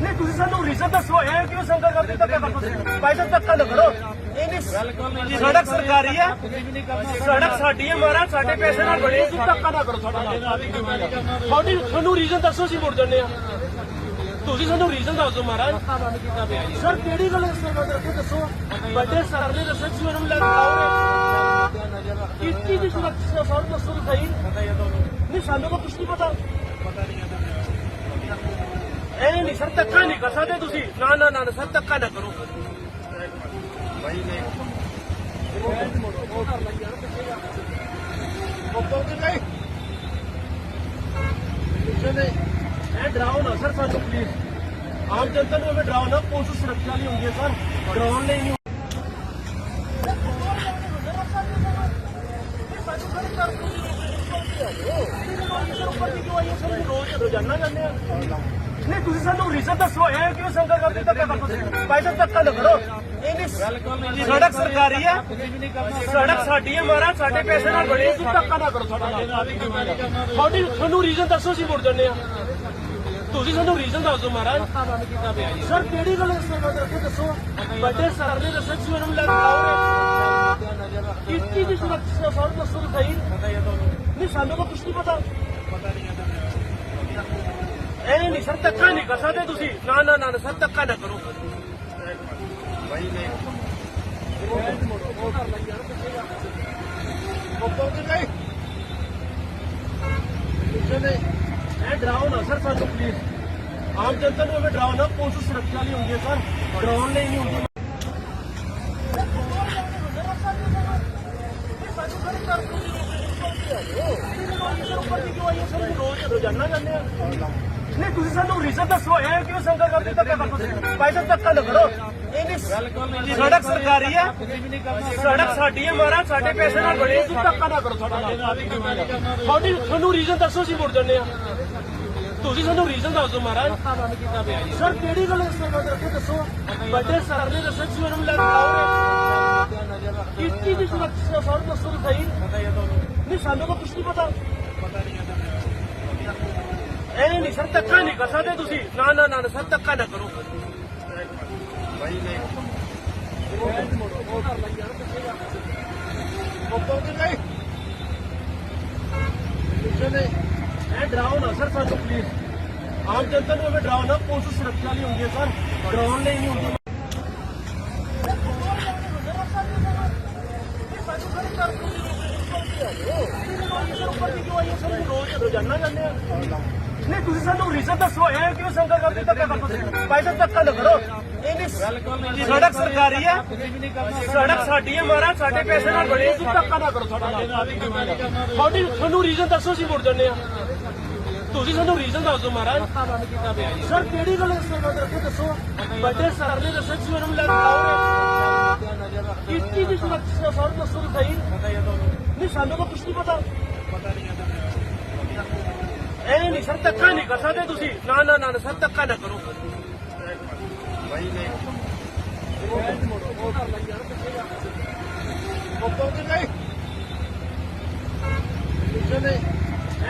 ਨਹੀਂ, ਤੁਸੀਂ ਸਾਨੂੰ ਰੀਜ਼ਨ ਦੱਸੋ, ਇਹ ਕਿਉਂ ਸੰਗਾ ਕਰਦੇ ਧੱਕਾ ਕਰਦੇ ਤੁਸੀਂ? ਧੱਕਾ ਨਾ ਕਰੋ। ਇਹ ਨਹੀਂ ਸੜਕ ਸਰਕਾਰੀ ਹੈ। ਸੜਕ ਸਾਡੀ ਹੈ ਮਹਾਰਾਜ, ਸਾਡੇ ਪੈਸੇ ਨਾਲ ਬਣੀ, ਤੁਸੀਂ ਧੱਕਾ ਨਾ ਕਰੋ ਸਾਡਾ ਤੁਹਾਡੀ ਤੁਹਾਨੂੰ ਰੀਜ਼ਨ ਦੱਸੋ, ਅਸੀਂ ਮੁੜ ਜੰਨੇ ਆ ਤੁਸੀਂ ਸਾਨੂੰ ਰੀਜ਼ਨ ਦੱਸ ਦਿਓ ਮਹਾਰਾਜ। ਸਰ, ਕਿਹੜੀ ਗੱਲ ਇਸ ਕਰਕੇ ਦੱਸੋ ਵੱਡੇ ਸਰ ਨੇ ਦੱਸਿਆ ਸੀ ਉਹਨਾਂ ਨੂੰ ਲੈ ਕੇ ਆਓ ਕਿੱਤੀ ਦੀ ਸੁਰੱਖਿਆ, ਸਰ, ਦੱਸੋ ਤਾਂ ਸਹੀ ਨਹੀਂ ਸਾਨੂੰ ਤਾਂ ਕੁਝ ਨਹੀਂ ਪਤਾ। ਇਹ ਨਹੀਂ ਸਰ ਧੱਕਾ ਨਹੀਂ ਕਰ ਸਕਦੇ ਤੁਸੀਂ। ਨਾ ਨਾ ਨਾ ਨਾ, ਸਰ ਧੱਕਾ ਨਾ ਕਰੋ। ਕਿਸੇ ਨੇ ਇਹ ਡਰਾਓ ਨਾ ਸਰ ਸਾਨੂੰ ਪਲੀਜ਼ ਆਮ ਜਨਤਾ ਨੂੰ ਐਵੇਂ ਡਰਾਓ ਨਾ ਪੁਲਿਸ ਸੁਰੱਖਿਆ ਲਈ ਹੁੰਦੀ ਹੈ ਸਰ। ਡਰਾਉਣ ਲਈ ਨਹੀਂ ਰੋਜ਼ਾਨਾ ਜਾਂਦੇ ਆ ਨਹੀਂ ਤੁਸੀਂ ਸਾਨੂੰ ਰੀਜ਼ਨ ਦੱਸੋ ਇਹ ਕਿਉਂ ਸੰਗਾ ਕਰਦੇ ਧੱਕਾ ਕਰਦੇ ਤੁਸੀਂ ਧੱਕਾ ਨਾ ਕਰੋ ਇਹ ਸੜਕ ਸਰਕਾਰੀ ਹੈ ਸੜਕ ਸਾਡੀ ਹੈ ਮਹਾਰਾਜ ਸਾਡੇ ਪੈਸੇ ਨਾਲ ਬਣੀ ਤੁਸੀਂ ਧੱਕਾ ਨਾ ਕਰੋ ਸਾਡਾ ਤੁਹਾਡੀ ਤੁਹਾਨੂੰ ਰੀਜ਼ਨ ਦੱਸੋ ਅਸੀਂ ਮੁੜ ਜੰਨੇ ਆ ਤੁਸੀਂ ਸਾਨੂੰ ਰੀਜ਼ਨ ਦੱਸ ਦਿਓ ਮਹਾਰਾਜ ਸਰ ਕਿਹੜੀ ਗੱਲ ਇਸ ਤਰ੍ਹਾਂ ਕਰਕੇ ਦੱਸੋ ਵੱਡੇ ਸਰ ਨੇ ਦੱਸਿਆ ਸੀ ਉਹਨਾਂ ਨੂੰ ਲੈ ਕੇ ਆਓ ਕਿੱਤੀ ਦੀ ਸੁਰੱਖਿਆ ਸਰ ਦੱਸੋ ਸਹੀ ਨਹੀਂ ਸਾਨੂੰ ਤਾਂ ਕੁਝ ਨਹੀਂ ਪਤਾ। ਇਹ ਨਹੀਂ ਸਰ, ਧੱਕਾ ਨਹੀਂ ਕਰ ਸਕਦੇ ਤੁਸੀਂ। ਨਾ ਨਾ ਨਾ ਸਰ, ਧੱਕਾ ਨਾ ਕਰੋ। ਇਹ ਡਰਾਓ ਨਾ, ਸਰ, ਸਾਨੂੰ ਪਲੀਜ਼ ਆਮ ਜਨਤਾ ਨੂੰ ਐਵੇਂ ਡਰਾਓ ਨਾ, ਪੁਲਿਸ ਸੁਰੱਖਿਆ ਲਈ ਹੁੰਦੀ ਹੈ, ਸਰ। ਡਰਾਉਣ ਲਈ ਨਹੀਂ ਹੁੰਦੀ। ਰੋਜ਼ਾਨਾ ਜਾਂਦੇ ਆ ਨਹੀਂ ਤੁਸੀਂ ਸਾਨੂੰ ਰੀਜ਼ਨ ਦੱਸੋ ਇਹ ਕਿਉਂ ਸੰਗਾ ਕਰਦੇ ਧੱਕਾ ਕਰਦੇ ਤੁਸੀਂ ਧੱਕਾ ਨਾ ਕਰੋ ਸੜਕ ਸਰਕਾਰੀ ਹੈ ਸੜਕ ਸਾਡੀ ਹੈ ਮਹਾਰਾਜ ਸਾਡੇ ਪੈਸੇ ਨਾਲ ਬਣੀ ਤੁਸੀਂ ਧੱਕਾ ਨਾ ਕਰੋ ਸਾਡਾ ਨਾਲ ਤੁਹਾਡੀ ਤੁਹਾਨੂੰ ਰੀਜ਼ਨ ਦੱਸੋ ਅਸੀਂ ਮੁੜ ਜੰਨੇ ਆ ਤੁਸੀਂ ਸਾਨੂੰ ਰੀਜ਼ਨ ਦੱਸ ਦਿਓ ਮਹਾਰਾਜ ਸਰ ਕਿਹੜੀ ਗੱਲ ਇਸ ਤਰ੍ਹਾਂ ਕਰਕੇ ਦੱਸੋ ਵੱਡੇ ਸਰ ਨੇ ਦੱਸਿਆ ਸੀ ਉਹਨਾਂ ਨੂੰ ਲੈ ਕੇ ਆਓ ਦੀ ਸੁਰੱਖਿਆ ਸਰ ਦੱਸੋ ਸਹੀ ਨਹੀਂ ਸਾਨੂੰ ਕੁਝ ਨਹੀਂ ਪਤਾ। ਇਹ ਨਹੀਂ ਸਰ, ਧੱਕਾ ਨਹੀਂ ਕਰ ਸਕਦੇ ਤੁਸੀਂ। ਨਾ ਨਾ ਨਾ ਸਰ, ਧੱਕਾ ਨਾ ਕਰੋ। ਇਹ ਡਰਾਓ ਨਾ ਸਰ ਸਾਨੂੰ ਪਲੀਜ਼ ਆਮ ਜਨਤਾ ਨੂੰ ਐਵੇਂ ਡਰਾਓ ਨਾ, ਪੁਲਿਸ ਸੁਰੱਖਿਆ ਲਈ ਹੁੰਦੀ ਹੈ ਸਰ। ਡਰਾਉਣ ਲਈ ਨਹੀਂ ਹੁੰਦੀ। ਰੋਜ਼ਾਨਾ ਜਾਂਦੇ ਆ ਨਹੀਂ, ਤੁਸੀਂ ਸਾਨੂੰ ਰੀਜ਼ਨ ਦੱਸੋ, ਇਹ ਕਿਉਂ ਸੰਗਾ ਕਰਦੇ ਧੱਕਾ ਕਰਦੇ ਤੁਸੀਂ ਧੱਕਾ ਨਾ ਕਰੋ। ਇਹ ਸੜਕ ਸਰਕਾਰੀ ਹੈ। ਸੜਕ ਸਾਡੀ ਹੈ ਮਹਾਰਾਜ ਸਾਡੇ ਪੈਸੇ ਨਾਲ ਬਣੀ ਤੁਸੀਂ ਧੱਕਾ ਨਾ ਕਰੋ ਸਾਡਾ ਨਾਲ। ਤੁਹਾਡੀ ਤੁਹਾਨੂੰ ਰੀਜ਼ਨ ਦੱਸੋ, ਅਸੀਂ ਮੁੜ ਜੰਨੇ ਆ ਤੁਸੀਂ ਸਾਨੂੰ ਰੀਜ਼ਨ ਦੱਸ ਦਿਓ ਮਹਾਰਾਜ। ਸਰ, ਕਿਹੜੀ ਗੱਲ ਇਸ ਤਰ੍ਹਾਂ ਕਰਕੇ ਦੱਸੋ? ਵੱਡੇ ਸਰ ਨੇ ਦੱਸਿਆ ਸੀ, ਉਹਨਾਂ ਨੂੰ ਲੈ ਕੇ ਆਓ। ਦੀ ਸੁਰੱਖਿਆ ਸਰ, ਦੱਸੋ ਤਾਂ ਸਹੀ। ਨਹੀਂ, ਸਾਨੂੰ ਤਾਂ ਕੁਝ ਨਹੀਂ ਪਤਾ। ਨਹੀਂ, ਸਰ, ਧੱਕਾ ਨਹੀਂ ਕਰ ਸਕਦੇ ਤੁਸੀਂ। ਨਾ ਨਾ ਨਾ ਸਰ, ਧੱਕਾ ਨਾ ਕਰੋ।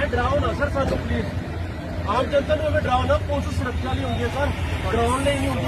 ਇਹ ਡਰਾਓ ਨਾ, ਸਰ, ਸਾਨੂੰ ਪਲੀਜ਼ ਆਮ ਜਨਤਾ ਨੂੰ ਐਵੇਂ ਡਰਾਓ ਨਾ, ਪੁਲਿਸ ਸੁਰੱਖਿਆ ਲਈ ਹੁੰਦੀ ਹੈ, ਸਰ। ਡਰਾਉਣ ਲਈ ਨਹੀਂ ਹੁੰਦੀ।